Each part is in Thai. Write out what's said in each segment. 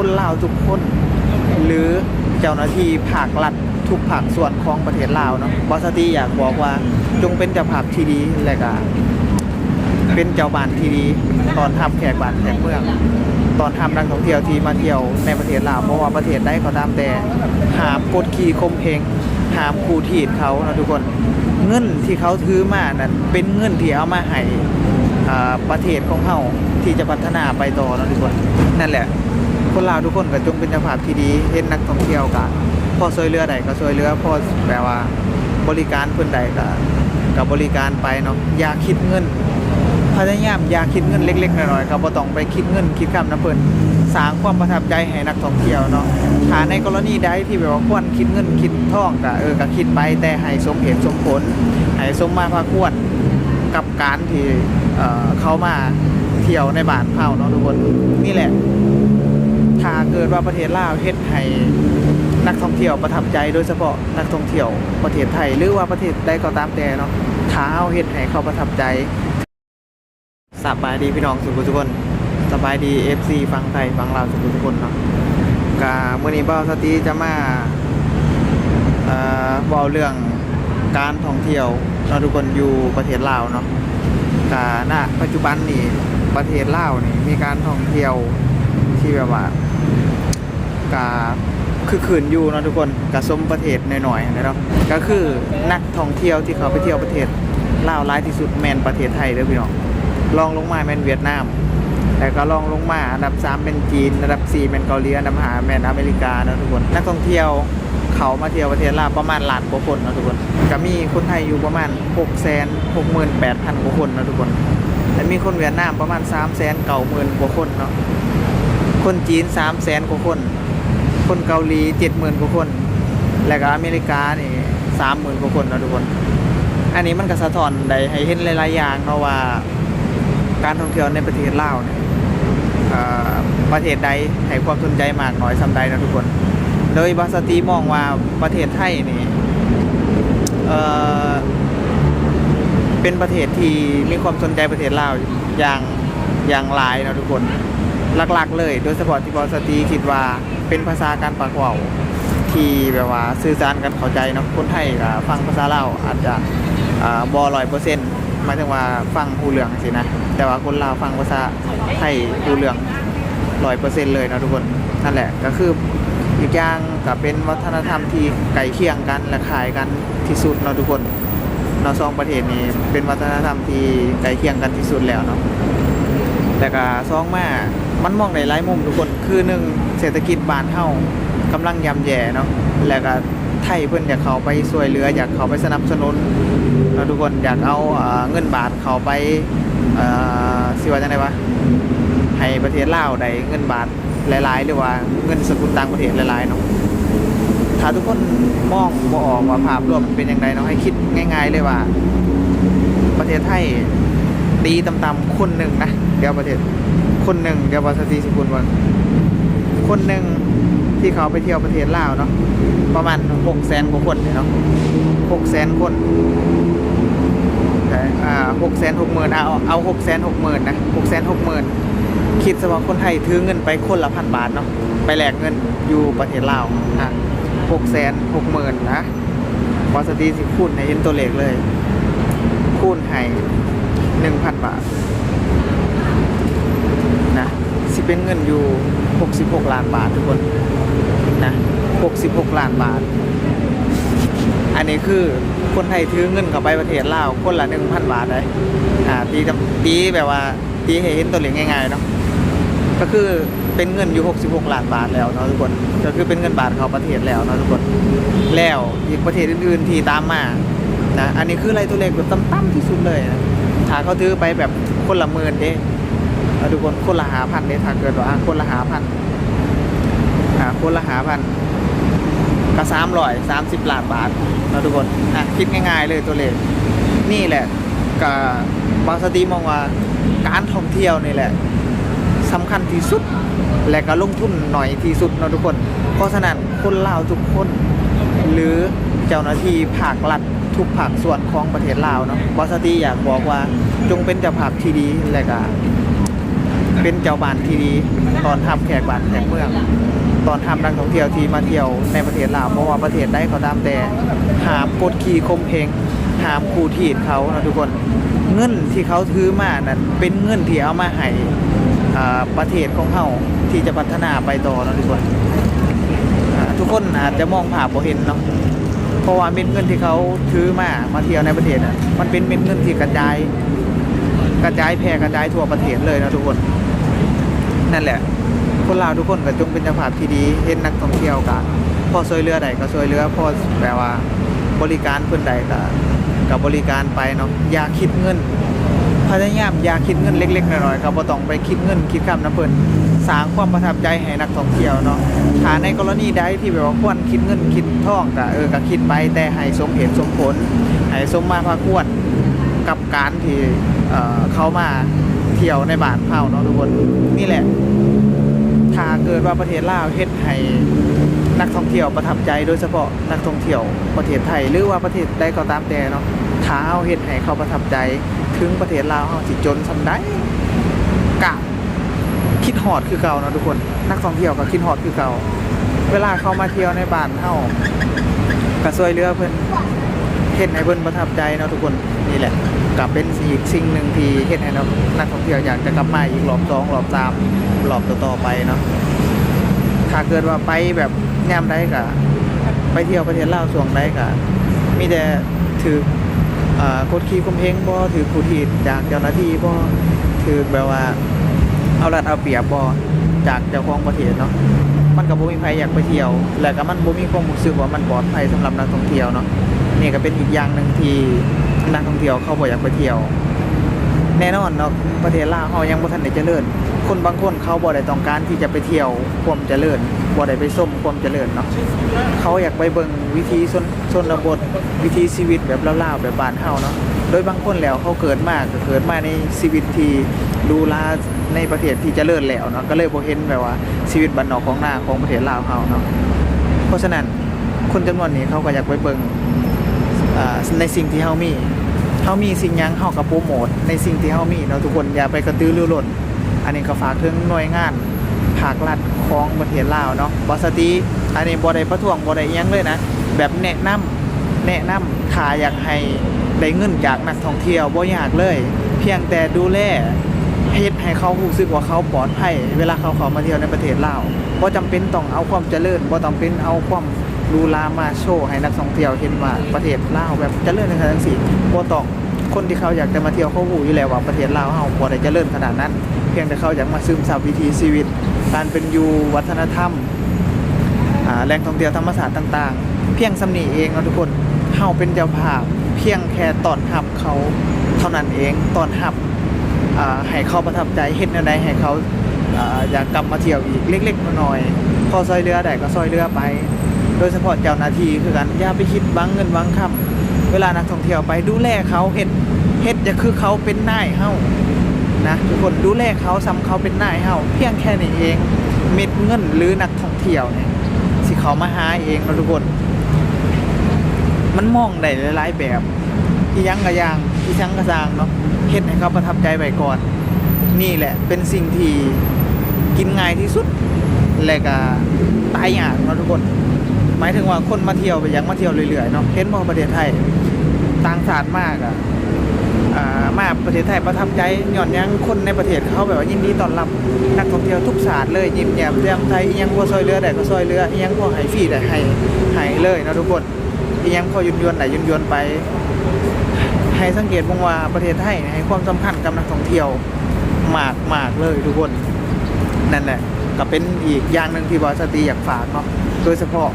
คนลาวทุกคน หรือเจ้าหน้าที่ภาครัฐทุกภาคส่วนของประเทศลาวเนาะบอสตีอยากบอกว่าจงเป็นเจ้าภาพที่ดีและก็เป็นเจ้าบ้านที่ดี ตอนทับแขกบ้านแขกเมือง ตอนทำนักท่องเที่ยวที่มาเที่ยวในประเทศลาวเพราะว่าประเทศใดก็ตามแต่หามกดขี่ข่มเพงหามคูทีดเขานะทุกคนเงินที่เขาถือมานั้นเป็นเงินที่เอามาให้ประเทศของเขาที่จะพัฒนาไปต่อนะทุกคนนั่นแหละ คนลาวทุกคนก็จงเป็นเจ้าภาพที่ดีเห็นนักท่องเที่ยวกันพอช่วยเหลือใดก็ช่วยเหลือพอแบบว่าบริการเพิ่นใดก็ก็บริการไปเนาะอย่าคิดเงินพยายามอย่าคิดเงินเล็กๆน้อยๆครับบ่ต้องไปคิดเงินคิดคำน้ำเพิ่นสร้างความประทับใจให้นักท่องเที่ยวเนาะถ้าในกรณีใดที่แบบว่าควรคิดเงินคิดทองก็เออก็คิดไปแต่ให้สมเหตุสมผลให้สมมาพาควรกับการที่เอ่อเขามาเที่ยวในบ้านเฮาเนาะทุกคนนี่แหละ ถ้าเกิดว่าประเทศลาวเฮ็ดให้นักท่องเที่ยวประทับใจโดยเฉพาะนักท่องเที่ยวประเทศไทยหรือว่าประเทศใดก็ตามแต่เนาะถ้าเฮาเฮ็ดให้เขาประทับใจสบายดีพี่น้องสุขุทุกคนสบายดี FC ฟังไทยฟังลาวสุขุทุกคนเนาะกาเมื่อนี้บ่าวสตีจะมาเอ่อเว้าเรื่องการท่องเที่ยวเราทุกคนอยู่ประเทศลาวเนาะกาณปัจจุบันนี่ประเทศลาวนี่มีการท่องเที่ยวที่แบบว่า กาคือขืนอยู่เนาะทุกคนกะสมประเทศหน่อยๆนะครับก็คือนักท่องเที่ยวที่เขาไปเที่ยวประเทศลาวร้ายที่สุดแมนประเทศไทยเด้อพี่น้องลองลงมาเป็นเวียดนามแต่ก็ลองลงมาอันดับ 3 เป็นจีนอันดับ 4 เป็นเกาหลีอันดับ5เป็นอเมริกานะทุกคนนักท่องเที่ยวเขามาเที่ยวประเทศลาวประมาณล้านกว่าคนนะทุกคนก็มีคนไทยอยู่ประมาณ6 6 8 0 0 0กว่าคนนะทุกคนและมีคนเวียดนามประมาณ3 9 0 0 0 0กว่าคนเนาะคนจีน3 0 0 0 0 0กว่าคน คนเกาหลี70,000กว่าคน และก็อเมริกานี่30,000กว่าคนนะทุกคน อันนี้มันก็สะท้อนได้ให้เห็นหลายๆอย่างเนาะว่า การท่องเที่ยวในประเทศลาวเนี่ยประเทศใดให้ความสนใจมากน้อยสำใดนะทุกคน โดยบาสตีมองว่าประเทศไทยนี่เเป็นประเทศที่มีความสนใจประเทศลาวอย่างอย่างหลายนะทุกคนหลักๆ เลย โดยเฉพาะที่บาสตีคิดว่า เป็นภาษาการปากเว้าที่แบบว่าสื่อสารกันเข้าใจเนาะคนไทยก็ฟังภาษาลาวอาจจะบอร้อยเปอร์เซ็นต์หมายถึงว่าฟังหูเรื่องสินะ แต่ว่าคนลาวฟังภาษาไทยหูเรื่องร้อยเปอร์เซ็นต์เลยนะทุกคนนั่นแหละก็คืออีกอย่างก็เป็นวัฒนธรรมที่ไก่เคียงกันและขายกันที่สุดเนาะทุกคนเราสองประเทศนี้เป็นวัฒนธรรมที่ไก่เคียงกันที่สุดแล้วเนาะ แต่ก็ซองมามันมองในหลายมุมทุกคนคือหนึ่งเศรษฐกิจบานเฮากำลังย่ำแย่เนาะแล้วก็ไทยเพิ่อนอยากเขาไปช่วยเหลือ อยากเขาไปสนับสนุนเนาทุกคนอยากเอาเอ่อเงินบาทเขาไปเอ่อสิว่าจังไดวะให้ประเทศลาวได้เงินบาทหลายๆ หรือว่าเงินสกุลต่างประเทศหลายๆเนาะถ้าทุกคนมองบ่ออกว่าภาพรวมมันเป็นยังไงเนาะให้คิดง่าย ๆ เลยว่า ประเทศไทย ตีต่ำๆคนหนึ่งนะเดี๋ยวประเทศคนหนึ่งเดี๋ยวบาสตีสกุลวันคนหนึ่งที่เขาไปเที่ยวประเทศลาวเนาะประมาณหกแสนกว่าคนเนาะหกแสนคนแต่อ่าหกแสนหกหมื่นเอาเอาหกแสนหกหมื่นนะหกแสนหกหมื่นคิดซะว่าคนไทยถือเงินไปคนละพันบาทเนาะไปแลกเงินอยู่ประเทศลาวอะหกแสนหกหมื่นนะบาสตีสิคูณให้เห็นตัวเลขเลย คูณให้ หนึ่งพันบาทนะสิเป็นเงินอยู่ 66 ล้านบาททุกคนนะ66 ล้านบาท อันนี้คือคนไทยถือเงินเข้าไปประเทศลาวคนละ 1,000 บาทเลยอ่าตีตีแบบว่าตีให้เห็นตัวเลขง่ายๆเนาะก็คือเป็นเงินอยู่ 66 ล้านบาทแล้วเนาะทุกคน ก็คือเป็นเงินบาทเข้าประเทศแล้วเนาะทุกคน แล้วอีกประเทศอื่นๆที่ตามมานะอันนี้คืออะไรตัวเลขแบบต่ำๆที่สุดเลยนะ ถ้าเขาถือไปแบบคนละหมื่นเด้ทุกคนคนละหาพันเนี่ยถ้าเกิดว่าอะคนละหาพันอ่าคนละหาพันก็สามร้อยสามสิบล้านบาทนะทุกคนอะคิดง่ายๆเลยตัวเลขนี่แหละกับบางสตีมองว่าการท่องเที่ยวนี่แหละสำคัญที่สุดและก็ลงทุนหน่อยที่สุดนะทุกคน เพราะฉะนั้นคนลาวทุกคน หรือเจ้าหน้าที่ภาครัฐ ทุกภาคส่วนของประเทศลาวเนาะบอสตีอยากบอกว่าจงเป็นเจ้าภาพที่ดีและก็เป็นเจ้าบ้านที่ดี ตอนทับแขกบ้านแขกเมือง ตอนทำนักท่องเที่ยวที่มาเที่ยวในประเทศลาวเพราะว่าประเทศใดก็ตามแต่หามกดขี่ข่มเพงหามคูทีดเขานะทุกคนเงินที่เขาถือมานั้นเป็นเงินที่เอามาให้ประเทศของเขาที่จะพัฒนาไปต่อนะทุกคนทุกคนอาจจะมองภาพบ่เห็นเนาะ ราะว่าเม็ดเงินที่เขาถือมามาเที่ยวในประเทศน่ะมันเป็นเม็ดเงินที่กระจาย กระจายแพร่กระจายทั่วประเทศเลยนะทุกคน นั่นแหละ คนลาวทุกคนก็จงเป็นเจ้าภาพที่ดีเห็นนักท่องเที่ยวกันพอช่วยเรือใดก็ช่วยเรือพอแปลว่าบริการเพื่อนใดก็กับบริการไปเนาะอย่าคิดเงิน พยายามอย่าคิดเงินเล็กๆน้อยๆก็บ่ต้องไปคิดเงินคิดคำนะเพิ่นสร้างความประทับใจให้นักท่องเที่ยวเนาะถ้าในกรณีใดที่แบบว่าควรคิดเงินคิดทองก็เออก็คิดไปแต่ให้สมเหตุสมผลให้สมมาพาควรกับการที่เอ่อเขามาเที่ยวในบ้านเฮาเนาะทุกคนนี่แหละถ้าเกิดว่าประเทศลาวเฮ็ดให้นักท่องเที่ยวประทับใจโดยเฉพาะนักท่องเที่ยวประเทศไทยหรือว่าประเทศใดก็ตามแต่เนาะถ้าเฮาเฮ็ดให้เขาประทับใจ ถึงประเทศลาวเฮาสิจนซำได้กะคิดฮอดคือเก่านะทุกคน นักท่องเที่ยวก็คิดฮอดคือเก่า เวลาเขามาเที่ยวในบ้านเฮาก็ช่วยเหลือเพิ่นเฮ็ดให้เพิ่นประทับใจนะทุกคนนี่แหละก็เป็นอีกสิ่งหนึ่งที่เฮ็ดให้นักท่องเที่ยวอยากจะกลับมาอีกรอบสองรอบสามรอบต่อๆไปเนาะถ้าเกิดว่าไปแบบแนมได้ก็ไปเที่ยวประเทศลาวส่วงได้ก็มีแต่ถือ กดขี่คุมเพงบ่ถือคูทีจากเจ้าหน้าที่บ่ถือแบบว่าเอารัดเอาเปรียบบ่จากเจ้าของประเทศเนาะมันก็บ่มีใครอยากไปเที่ยว และก็มันบ่มีความรู้สึกว่ามันปลอดภัยสำหรับนักท่องเที่ยวเนาะนี่ก็เป็นอีกอย่างหนึ่งที่นักท่องเที่ยวเขาบ่อยากไปเที่ยว แน่นอนเนาะประเทศลาวเฮายังบ่ทันได้เจริญคนบางคนเขาบ่ได้ต้องการที่จะไปเที่ยวความเจริญ บ่ได้ไปส้มความเจริญเนาะเขาอยากไปเบิ่งวิถีชนชนบทวิถีชีวิตแบบล่าวๆแบบบ้านเฮาเนาะโดยบางคนแล้วเขาเกิดมากเกิดมาในชีวิตที่ดูลาในประเทศที่เจริญแล้วเนาะก็เลยบ่เห็นแบบว่าชีวิตบ้านนอกของหน้าของประเทศลาวเฮาเนาะเพราะฉะนั้นคนจำนวนนี้เขาก็อยากไปเบิ่งในสิ่งที่เฮามีเฮามีสิ่งยังเฮากับโปรโมทในสิ่งที่เฮามีเนาะทุกคนอย่าไปกระตือรือร้นอันนี้ก็ฝากถึงหน่วยงาน ภาครัฐของประเทศลาวเนาะบอสติอันนี้บ่ได้ประท้วงบ่ได้ยังเลยนะ แบบแนะนำแนะนำถ้าอยากให้ได้เงินจากนักท่องเที่ยวบ่ยากเลย เพียงแต่ดูแลเฮ็ดให้เขารู้สึกว่าเขาปลอดภัยเวลาเขาเข้ามาเที่ยวในประเทศลาวบ่จำเป็นต้องเอาความเจริญบ่จำเป็นเอาความหรูหรามาโชว์ให้นักท่องเที่ยวเห็นว่าประเทศลาวแบบเจริญในทางสิ่บ่ต้องคนที่เขาอยากจะมาเที่ยวเขารู้อยู่แล้วว่าประเทศลาวเฮาบ่ได้เจริญขนาดนั้น เพียงแต่เขาอยากมาซึมซับวิถีชีวิต การเป็นอยู่วัฒนธรรมแหล่งท่องเที่ยวธรรมศาสตร์ต่างๆ เพียงสำนีเองเนาะทุกคนเฮาเป็นเจ้าภาพ เพียงแค่ตอนรับเขาเท่านั้นเองตอนรับให้เขาประทับใจเฮ็ดแนวใดให้เขาอยากกลับมาเที่ยวอีกเล็กๆน้อยๆพอซอยเรือได้ก็ซอยเรือไป โดยเฉพาะเจ้าหน้าที่คือกันอย่าไปคิดบังเงินบังคำเวลานักท่องเที่ยวไปดูแลเขาเฮ็ดเฮ็ดจะคือเขาเป็นนายเฮา นะทุกคนดูแลเขาซ้ำเขาเป็นนายเฮาเพียงแค่นี้เองเม็ดเงินหรือนักท่องเที่ยวเนี่ยสิเขามาหาเองนะทุกคน มันมองได้หลายๆแบบที่ยังกระยางที่ชังกระซางเนาะเฮ็ดให้เขาประทับใจไว้ก่อน นี่แหละเป็นสิ่งที่กินง่ายที่สุดและก็ตายยากเนาะทุกคน หมายถึงว่าคนมาเที่ยวไปยังมาเที่ยวเรื่อยๆเนาะเห็นบ่ประเทศไทยต่างชาติมากอะาประเทศไทยประทับใจหย่อนยังคนในประเทศเขาแบบว่ายินดีต้อนรับนักท่องเที่ยวทุกศาสตร์เลยยิ้มแย้มแจ่มใสยังพอซอยเรือได้ก็ซอยเรือยังพอให้ฟรีได้ให้ให้เลยนะทุกคนยังพอยุนยวนได้ยุนยวนไป ให้สังเกตบ้างว่าประเทศไทยเนี่ยให้ความสำคัญกับนักท่องเที่ยวมากมากเลยทุกคนนั่นแหละก็เป็นอีกอย่างหนึ่งที่บอสตีอยากฝากเนาะโดยเฉพาะ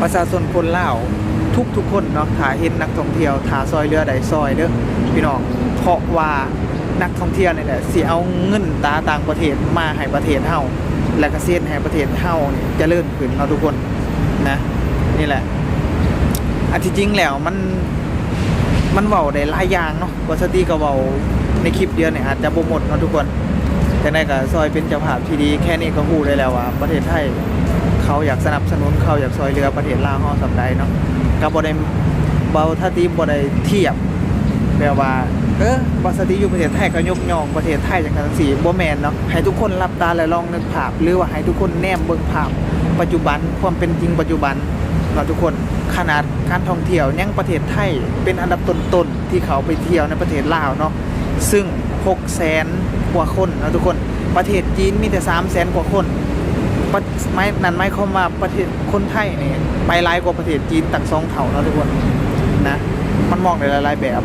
ประชาชนคนลาว ทุกทุกคนเนาะถ้าเห็นนักท่องเที่ยวถ้าซอยเรือใดซอยเด้อพี่น้องเพราะว่านักท่องเที่ยวนี่แหละสิเอาเงินตาต่างประเทศมาให้ประเทศเฮาและก็เสียนให้ประเทศเฮานี่เจริญขึ้นเนาะทุกคนนะนี่แหละอันที่จริงแล้วมันมันเว้าได้หลายอย่างเนาะบอสตีก็เว้าในคลิปเดียวเนี่ยอาจจะบ่หมดเนาะทุกคนแต่ในก็ซอยเป็นเจ้าภาพที่ดีแค่นี้ก็ฮู้ได้แล้วว่าประเทศไทยเขาอยากสนับสนุนเขาอยากซอยเรือประเทศลาวเฮาสำใดเนาะ ก็บ่ได้เบาถ้าตีบ่ได้เทียบแบบว่าเออบอสติอยู่ประเทศไทยก็ยกย่องประเทศไทยจังซั่นสิบ่แมนเนาะให้ทุกคนรับตาและลองนึกภาพหรือว่าให้ทุกคนแนมเบิ่งภาพปัจจุบันความเป็นจริงปัจจุบันเนาทุกคนขนาดการท่องเที่ยวยังประเทศไทยเป็นอันดับต้นๆที่เขาไปเที่ยวในประเทศลาวเนาะซึ่ง6แสนกว่าคนเนาะทุกคนประเทศจีนมีแต่3แสนกว่าคน ไม่นั่นหมายความาประเทศคนไทยนี่ไปหลายกว่าประเทศจีนตั้งสองเท่าแล้วทุกคนนะ มันมองในหลายๆแบบ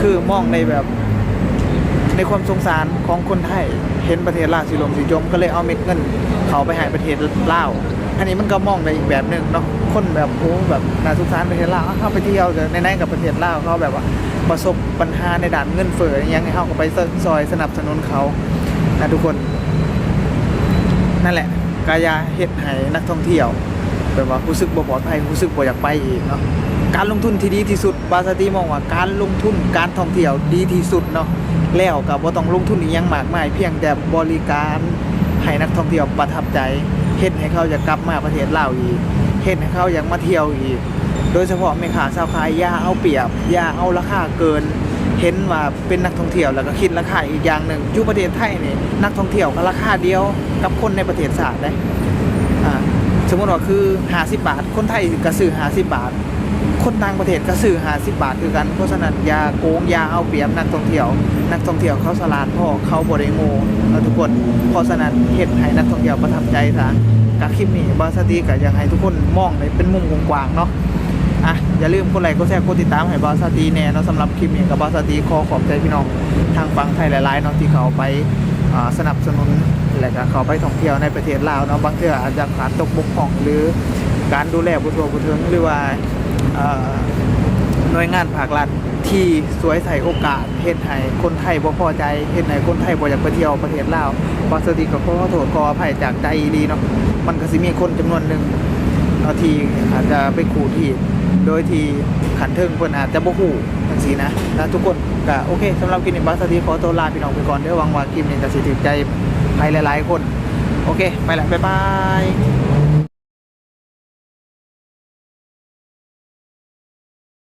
คือมองในแบบในความสงสารของคนไทยเห็นประเทศลาวสิลมสิจมก็เลยเอาเม็ดเงิน เขาไปให้ประเทศลาวอันนี้มันก็มองในอีกแบบหนึ่งเนาะคนแบบโอ้แบบน่าสงสารประเทศลาวเข้าไปเที่ยวแต่ในนั้นกับประเทศลาวเขาแบบว่าประสบปัญหาในด้านเงินเฟ้ออยังไงเขาก็ไปซอยสนับสนุนเขานะทุกคน นั่นแหละ กายาเฮ็ดให้นักท่องเที่ยวแบบว่ารู้สึกบ่ปลอดภัยรู้สึกบ่อยากไปอีกเนาะการลงทุนที่ดีที่สุดบาสตีมองว่าการลงทุนการท่องเที่ยวดีที่สุดเนาะแล้วก็บ่ต้องลงทุนอีหยังมากมายเพียงแต่บริการให้นักท่องเที่ยวประทับใจเฮ็ดให้เขาอยากกลับมาประเทศลาวอีกเฮ็ดให้เขาอยากมาเที่ยวอีก โดยเฉพาะแม่ค้าชาวขายอย่าเอาเปรียบอย่าเอาราคาเกิน เห็นว่าเป็นนักท่องเที่ยวแล้วก็คิดราคาอีกอย่างหนึ่งอยู่ประเทศไทยนี่นักท่องเที่ยวก็ราคาเดียวกับคนในประเทศศาสตร์ได้สมมติว่าคือ50บาท คนไทยก็ซื้อ50บาท คนต่างประเทศก็ซื้อ50บาทคือกันเพราะฉะนั้นยาโกงยาเอาเปรียบนักท่องเที่ยว นักท่องเที่ยวเขาสลาดพ่อเขาบ่ได้โง่เอาทุกคนเพราะฉะนั้นเฮ็ดให้นักท่องเที่ยวประทับใจซะกับคลิปนี้บาสตีก็อยากให้ทุกคนมองในเป็นมุมกว้างๆเนาะ อะอย่าลืมกดไลค์กดแชร์กดติดตามให้บอสตีแน่เนาะสำหรับคลิปนี้กับบอสตีขอขอบใจพี่น้องทางฝั่งไทยหลายๆเนาะที่เขาไปสนับสนุนและก็เขาไปท่องเที่ยวในประเทศลาวเนาะบางเทื่ออาจจะขาดตกบกพร่องหรือการดูแลบุตรบุตรถึงหรือว่าหน่วยงานภาครัฐที่สวยใส่โอกาสเฮ็ดให้คนไทยบ่พอใจเฮ็ดให้คนไทยบ่อยากไปเที่ยวประเทศลาวบอสตีก็ขอโทษขออภัยจากใจดีเนาะมันก็สิมีคนจำนวนหนึ่งบางทีอาจจะไปขู่ที่ โดยที่ขันเทิงเพิ่นอาจจะบ่ฮู้จังซี่นะนะทุกคนก็โอเคสำหรับคลิปนี้บัสสตีขอตัวลาพี่น้องไปก่อนเด้อหวังว่าคลิปนี้จะสิถูกใจใครหลายๆคน โอเค ไปละบ๊ายบาย